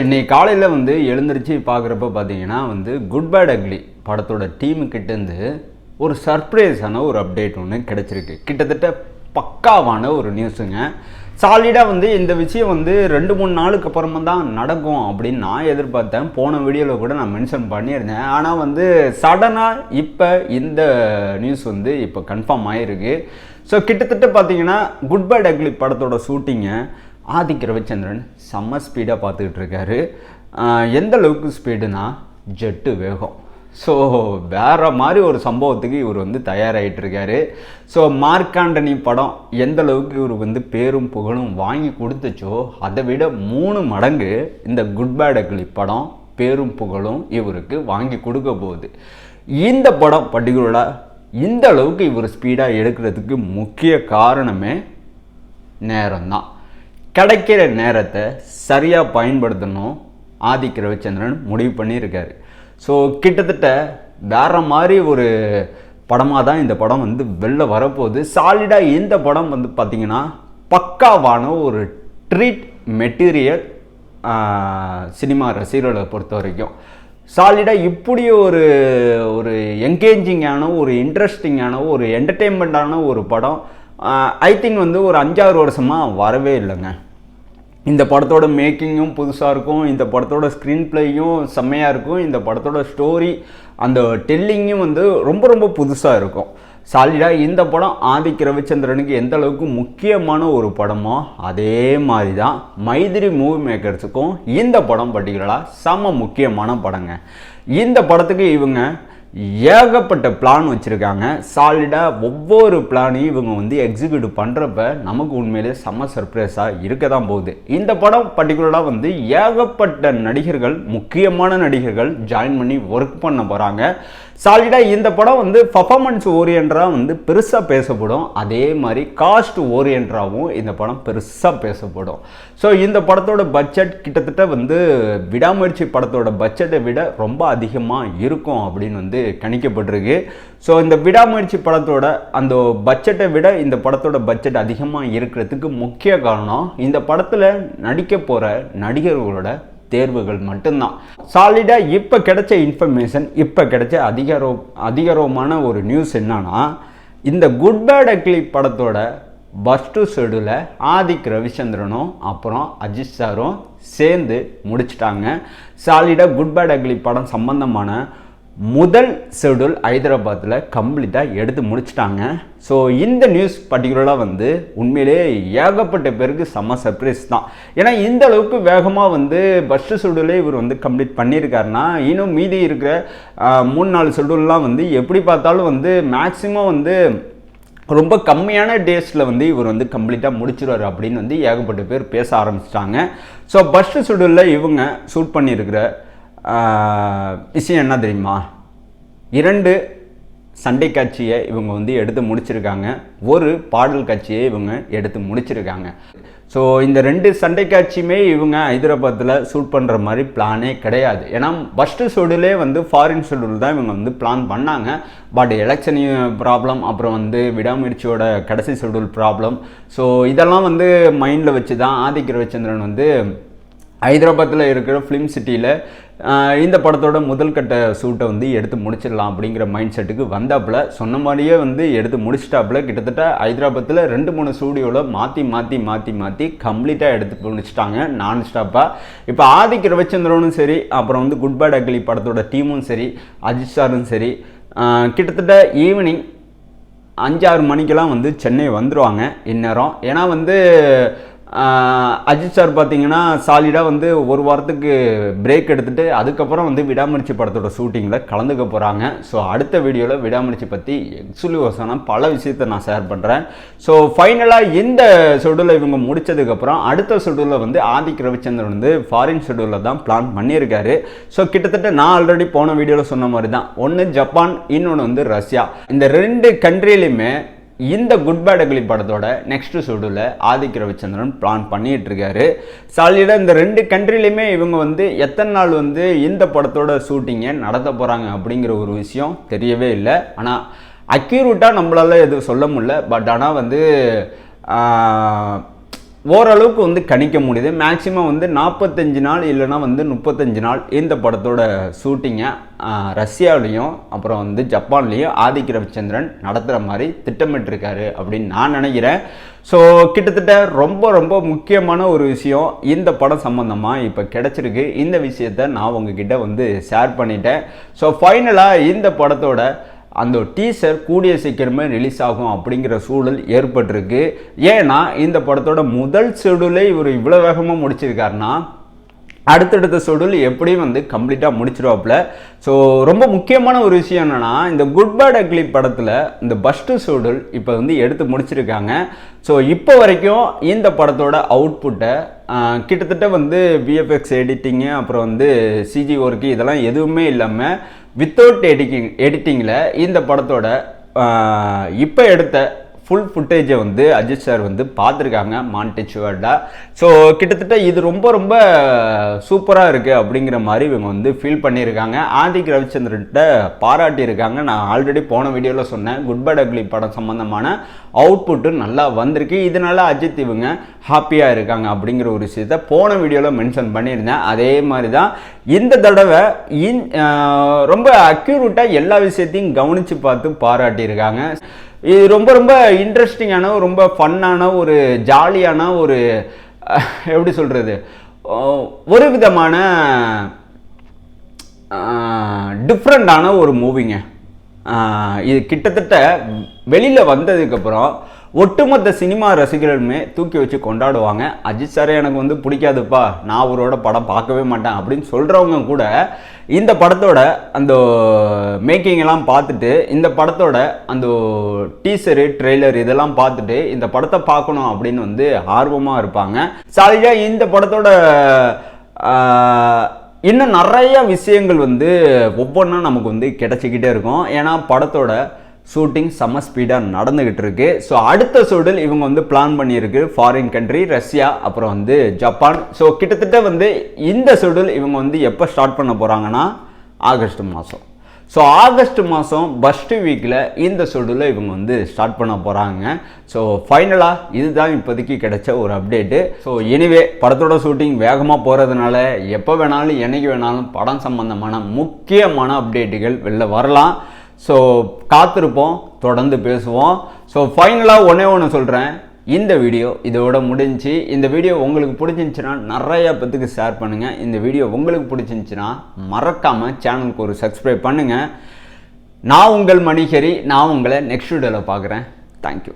இன்றைக்கி காலையில் வந்து எழுந்திரிச்சு பார்க்குறப்ப பார்த்தீங்கன்னா வந்து குட் பேட் அக்லி படத்தோட டீமுக்கிட்டேருந்து ஒரு சர்ப்ரைஸான ஒரு அப்டேட் ஒன்று கிடச்சிருக்கு. கிட்டத்தட்ட பக்காவான ஒரு நியூஸுங்க சாலிடாக வந்து இந்த விஷயம் வந்து ரெண்டு மூணு நாளுக்கு அப்புறமா தான் நடக்கும் அப்படின்னு நான் எதிர்பார்த்தேன். போன வீடியோவில் கூட நான் மென்ஷன் பண்ணியிருந்தேன். ஆனால் வந்து சடனாக இப்போ இந்த நியூஸ் வந்து இப்போ கன்ஃபார்ம் ஆகிருக்கு ஸோ கிட்டத்தட்ட பார்த்தீங்கன்னா குட் பேட் அக்லி படத்தோட ஷூட்டிங்கை ஆதிக் ரவிச்சந்திரன் செம்ம ஸ்பீடாக பார்த்துக்கிட்டு இருக்காரு. எந்த அளவுக்கு ஸ்பீடுனா ஜெட்டு வேகம். ஸோ வேறு மாதிரி ஒரு சம்பவத்துக்கு இவர் வந்து தயாராகிட்டு இருக்காரு. ஸோ மார்க்காண்டனி படம் எந்த அளவுக்கு இவர் வந்து பேரும் புகழும் வாங்கி கொடுத்துச்சோ அதை விட மூணு மடங்கு இந்த குட் பேட் அக்லி படம் பேரும் புகழும் இவருக்கு வாங்கி கொடுக்க போகுது. இந்த படம் பர்டிகுலராக இந்த அளவுக்கு இவர் ஸ்பீடாக எடுக்கிறதுக்கு முக்கிய காரணமே நேரம்தான். கிடைக்கிற நேரத்தை சரியாக பயன்படுத்தணும். ஆதிக்க ரவிச்சந்திரன் முடிவு பண்ணியிருக்காரு. ஸோ கிட்டத்தட்ட வேறு மாதிரி ஒரு படமாக தான் இந்த படம் வந்து வெளில வரப்போகுது. சாலிடாக இந்த படம் வந்து பார்த்திங்கன்னா பக்காவான ஒரு ட்ரீட் மெட்டீரியல் சினிமா ரசிகர்களை பொறுத்த வரைக்கும். சாலிடாக இப்படி ஒரு ஒரு என்கேஜிங்கான ஒரு இன்ட்ரெஸ்டிங்கான ஒரு என்டர்டெயின்மெண்ட்டான ஒரு படம் ஐ திங்க் வந்து ஒரு அஞ்சாறு வருஷமாக வரவே இல்லைங்க. இந்த படத்தோட மேக்கிங்கும் புதுசாக இருக்கும். இந்த படத்தோட ஸ்க்ரீன் பிளேயும் செம்மையாக இருக்கும். இந்த படத்தோட ஸ்டோரி அந்த டெல்லிங்கும் வந்து ரொம்ப ரொம்ப புதுசாக இருக்கும். சாலிடாக இந்த படம் ஆதிக் ரவிச்சந்திரனுக்கு எந்த அளவுக்கு முக்கியமான ஒரு படமோ அதே மாதிரி தான் மைதிரி மூவி மேக்கர்ஸுக்கும் இந்த படம் பர்டிகுலராக செம முக்கியமான படங்க. இந்த படத்துக்கு இவங்க ஏகப்பட்ட பிளான் வச்சுருக்காங்க. சாலிடாக ஒவ்வொரு பிளானையும் இவங்க வந்து எக்ஸிக்யூட் பண்ணுறப்ப நமக்கு உண்மையிலே செம்ம சர்ப்ரைஸாக இருக்க தான் போகுது. இந்த படம் பர்டிகுலராக வந்து ஏகப்பட்ட நடிகர்கள் முக்கியமான நடிகர்கள் ஜாயின் பண்ணி ஒர்க் பண்ண போகிறாங்க சாலிடாக இந்த படம் வந்து பர்ஃபார்மன்ஸ் ஓரியன்டாக வந்து பெருசாக பேசப்படும். அதே மாதிரி காஸ்ட் ஓரியன்டாகவும் இந்த படம் பெருசாக பேசப்படும். ஸோ இந்த படத்தோட பட்ஜெட் கிட்டத்தட்ட வந்து விடாமுயற்சி படத்தோட பட்ஜெட்டை விட ரொம்ப அதிகமாக இருக்கும் அப்படின்னு வந்து கணிக்கப்பட்டிருக்கு. ஸோ இந்த விடாமுயற்சி படத்தோட அந்த பட்ஜெட்டை விட இந்த படத்தோட பட்ஜெட் அதிகமாக இருக்கிறதுக்கு முக்கிய காரணம் இந்த படத்தில் நடிக்க போகிற நடிகர்களோட தேர்வுகள் மட்டும்தான். சாலிடாக இப்போ கிடைச்ச இன்ஃபர்மேஷன் இப்போ கிடைச்ச அதிகாரோ அதிகாரமான ஒரு நியூஸ் என்னன்னா இந்த குட் பேட் அக்லி படத்தோட பஸ்டு ஷெடியூலை ஆதிக் ரவிச்சந்திரனும் அப்புறம் அஜித் சாரும் சேர்ந்து முடிச்சிட்டாங்க. சாலிடாக குட் பேட் அக்லி படம் சம்பந்தமான முதல் ஷெடியூல் ஹைதராபாத்தில் கம்ப்ளீட்டாக எடுத்து முடிச்சிட்டாங்க. ஸோ இந்த நியூஸ் பர்டிகுலராக வந்து உண்மையிலே ஏகப்பட்ட பேருக்கு செம்ம சர்ப்ரைஸ் தான். ஏன்னா இந்த அளவுக்கு வேகமாக வந்து ஃபஸ்ட்டு ஷெடியூலே இவர் வந்து கம்ப்ளீட் பண்ணியிருக்காருன்னா இன்னும் மீதி இருக்கிற மூணு நாலு ஷெடியூல்லாம் வந்து எப்படி பார்த்தாலும் வந்து மேக்ஸிமம் வந்து ரொம்ப கம்மியான டேஸில் வந்து இவர் வந்து கம்ப்ளீட்டாக முடிச்சிருவார் அப்படின்னு வந்து ஏகப்பட்ட பேர் பேச ஆரம்பிச்சிட்டாங்க. ஸோ ஃபஸ்ட்டு ஷெடியூலில் இவங்க ஷூட் பண்ணியிருக்கிற விஷயம் என்ன தெரியுமா? இரண்டு சண்டை காட்சியை இவங்க வந்து எடுத்து முடிச்சிருக்காங்க. ஒரு பாடல் காட்சியை இவங்க எடுத்து முடிச்சிருக்காங்க. ஸோ இந்த ரெண்டு சண்டை காட்சியுமே இவங்க ஹைதராபாத்தில் ஷூட் பண்ணுற மாதிரி பிளானே கிடையாது. ஏன்னா ஃபஸ்ட்டு ஷெடியூலே வந்து ஃபாரின் ஷெடியூல் தான் இவங்க வந்து பிளான் பண்ணாங்க. பட் எலெக்ஷன் ப்ராப்ளம் அப்புறம் வந்து விடாமுயற்சியோட கடைசி ஷெடியூல் ப்ராப்ளம் ஸோ இதெல்லாம் வந்து மைண்டில் வச்சு தான் ஆதிக் ரவிச்சந்திரன் வந்து ஹைதராபாத்தில் இருக்கிற ஃபிலிம் சிட்டியில் இந்த படத்தோட முதல் கட்ட ஷூட்டை வந்து எடுத்து முடிச்சிடலாம் அப்படிங்கிற மைண்ட் செட்டுக்கு வந்தாப்புல சொன்ன மாதிரியே வந்து எடுத்து முடிச்சிட்டாப்புல கிட்டத்தட்ட ஹைதராபாத்தில் ரெண்டு மூணு ஸ்டூடியோவில் மாற்றி மாற்றி மாற்றி மாற்றி கம்ப்ளீட்டாக எடுத்து முடிச்சிட்டாங்க நான் ஸ்டாப்பாக இப்போ ஆதிக் ரவிச்சந்திரனும் சரி அப்புறம் வந்து குட் பேட் அக்லி படத்தோட டீமும் சரி அஜித் சாரும் சரி கிட்டத்தட்ட ஈவினிங் அஞ்சாறு மணிக்கெல்லாம் வந்து சென்னை வந்துடுவாங்க இந்நேரம். ஏன்னா வந்து அஜித் சார் பார்த்தீங்கன்னா சாலிடாக வந்து ஒரு வாரத்துக்கு பிரேக் எடுத்துகிட்டு அதுக்கப்புறம் வந்து விடாமுயற்சி படத்தோட ஷூட்டிங்கில் கலந்துக்க போகிறாங்க ஸோ அடுத்த வீடியோவில் விடாமுயற்சி பற்றி எக்ஸ்க்ளூசிவான பல விஷயத்தை நான் ஷேர் பண்ணுறேன் ஸோ ஃபைனலாக இந்த ஷெடியூலை இவங்க முடிச்சதுக்கப்புறம் அடுத்த ஷெடியூலில் வந்து ஆதிக் ரவிச்சந்திரன் வந்து ஃபாரின் ஷெடியூலில் தான் பிளான் பண்ணியிருக்காரு. ஸோ கிட்டத்தட்ட நான் ஆல்ரெடி போன வீடியோவில் சொன்ன மாதிரி தான் ஒன்று ஜப்பான் இன்னொன்று வந்து ரஷ்யா. இந்த ரெண்டு கண்ட்ரிலையுமே இந்த குட் பேட் அக்லி படத்தோட நெக்ஸ்ட் ஷெடியூல ஆதிக் ரவிச்சந்திரன் பிளான் பண்ணிட்டு இருக்காரு சாலிடாக இந்த ரெண்டு கண்ட்ரிலையுமே இவங்க வந்து எத்தனை நாள் வந்து இந்த படத்தோட ஷூட்டிங்கை நடத்த போகிறாங்க அப்படிங்கிற ஒரு விஷயம் தெரியவே இல்லை. ஆனால் அக்யூரேட்டாக நம்மளால எதுவும் சொல்ல முடியல. பட் ஆனால் வந்து ஓரளவுக்கு வந்து கணிக்க முடியுது. மேக்ஸிமம் வந்து நாற்பத்தஞ்சு நாள் இல்லைன்னா வந்து முப்பத்தஞ்சு நாள் இந்த படத்தோட ஷூட்டிங்கை ரஷ்யாவிலையும் அப்புறம் வந்து ஜப்பான்லேயும் ஆதிக்க ரவிச்சந்திரன் நடத்துகிற மாதிரி திட்டமிட்டிருக்காரு அப்படின்னு நான் நினைக்கிறேன். ஸோ கிட்டத்தட்ட ரொம்ப ரொம்ப முக்கியமான ஒரு விஷயம் இந்த படம் சம்மந்தமாக இப்போ கிடச்சிருக்கு. இந்த விஷயத்த நான் உங்ககிட்ட வந்து ஷேர் பண்ணிட்டேன். ஸோ ஃபைனலாக இந்த படத்தோட அந்த டீசர் கூடிய சீக்கிரமே ரிலீஸ் ஆகும் அப்படிங்கிற சூழல் ஏற்பட்டிருக்கு. ஏன்னா இந்த படத்தோட முதல் ஷெடியூலே இவர் இவ்வளோ வேகமாக முடிச்சிருக்காருன்னா அடுத்தடுத்த ஷெடியூல் எப்படியும் வந்து கம்ப்ளீட்டாக முடிச்சிருவாப்புல. ஸோ ரொம்ப முக்கியமான ஒரு விஷயம் என்னென்னா இந்த குட் பேட் அக்லி படத்தில் இந்த பஸ்ட்டு ஷெடியூல் இப்போ வந்து எடுத்து முடிச்சிருக்காங்க. ஸோ இப்போ வரைக்கும் இந்த படத்தோட அவுட்புட்டை கிட்டத்தட்ட வந்து விஎஃப்எக்ஸ் எடிட்டிங்கு அப்புறம் வந்து சிஜி ஒர்க்கு இதெல்லாம் எதுவுமே இல்லாமல் வித்தவுட் எடிட்டிங் எடிட்டிங்கில் இந்த படத்தோட இப்போ எடுத்த ஃபுல் ஃபுட்டேஜை வந்து அஜித் சார் வந்து பார்த்துருக்காங்க மான்டெச் வேர்ல்டாக ஸோ கிட்டத்தட்ட இது ரொம்ப ரொம்ப சூப்பராக இருக்குது அப்படிங்கிற மாதிரி இவங்க வந்து ஃபீல் பண்ணியிருக்காங்க. ஆதிக் ரவிச்சந்திரன்கிட்ட பாராட்டியிருக்காங்க. நான் ஆல்ரெடி போன வீடியோவில் சொன்னேன். குட் பட் அக்லி படம் சம்மந்தமான அவுட்புட்டு நல்லா வந்திருக்கு. இதனால அஜித் இவங்க ஹாப்பியாக இருக்காங்க அப்படிங்கிற ஒரு விஷயத்த போன வீடியோவில் மென்ஷன் பண்ணியிருந்தேன். அதே மாதிரி தான் இந்த தடவை இன் ரொம்ப அக்யூரேட்டாக எல்லா விஷயத்தையும் கவனித்து பார்த்து பாராட்டியிருக்காங்க. இது ரொம்ப ரொம்ப இன்ட்ரெஸ்டிங்கான ரொம்ப ஃபன்னான ஒரு ஜாலியான ஒரு எப்படி சொல்கிறது ஒரு விதமான டிஃப்ரெண்ட்டான ஒரு மூவிங்க இது கிட்டத்தட்ட வெளியில் வந்ததுக்கப்புறம் ஒட்டுமொத்த சினிமா ரசிகர்களுமே தூக்கி வச்சு கொண்டாடுவாங்க. அஜித் சாரே எனக்கு வந்து பிடிக்காதுப்பா நான் அவரோட படம் பார்க்கவே மாட்டேன் அப்படின்னு சொல்கிறவங்க கூட இந்த படத்தோட அந்த மேக்கிங் எல்லாம் பார்த்துட்டு இந்த படத்தோட அந்த டீசரு ட்ரெய்லர் இதெல்லாம் பார்த்துட்டு இந்த படத்தை பார்க்கணும் அப்படின்னு வந்து ஆர்வமாக இருப்பாங்க. சாலியாக இந்த படத்தோட இன்னும் நிறைய விஷயங்கள் வந்து ஒவ்வொன்றா நமக்கு வந்து கிடச்சிக்கிட்டே இருக்கும். ஏன்னா படத்தோட ஷூட்டிங் செம்ம ஸ்பீடாக நடந்துகிட்டு இருக்கு ஸோ அடுத்த சூழல் இவங்க வந்து பிளான் பண்ணியிருக்கு ஃபாரின் கண்ட்ரி ரஷ்யா அப்புறம் வந்து ஜப்பான் ஸோ கிட்டத்தட்ட வந்து இந்த ஷெடியூல் இவங்க வந்து எப்போ ஸ்டார்ட் பண்ண போகிறாங்கன்னா ஆகஸ்ட் மாதம் ஸோ ஆகஸ்ட் மாதம் ஃபஸ்ட்டு வீக்கில் இந்த ஷெடியூலில் இவங்க வந்து ஸ்டார்ட் பண்ண போகிறாங்க ஸோ ஃபைனலாக இதுதான் இப்போதைக்கு கிடைச்ச ஒரு அப்டேட்டு ஸோ எனிவே படத்தோட ஷூட்டிங் வேகமாக போகிறதுனால எப்போ வேணாலும் என்னைக்கு வேணாலும் படம் சம்பந்தமான முக்கியமான அப்டேட்டுகள் வெளில வரலாம். ஸோ காத்திருப்போம் தொடர்ந்து பேசுவோம். ஸோ ஃபைனலாக ஒன்றே ஒன்று சொல்கிறேன் இந்த வீடியோ இதோட முடிஞ்சு இந்த வீடியோ உங்களுக்கு பிடிச்சிருந்துச்சுன்னா நிறையா பேத்துக்கு ஷேர் பண்ணுங்கள் இந்த வீடியோ உங்களுக்கு பிடிச்சிருந்துச்சுன்னா மறக்காமல் சேனலுக்கு ஒரு சப்ஸ்கிரைப் பண்ணுங்கள் நான் உங்கள் மணிகரி நான் உங்களை நெக்ஸ்ட் வீடியோவில் பார்க்குறேன். தேங்க்யூ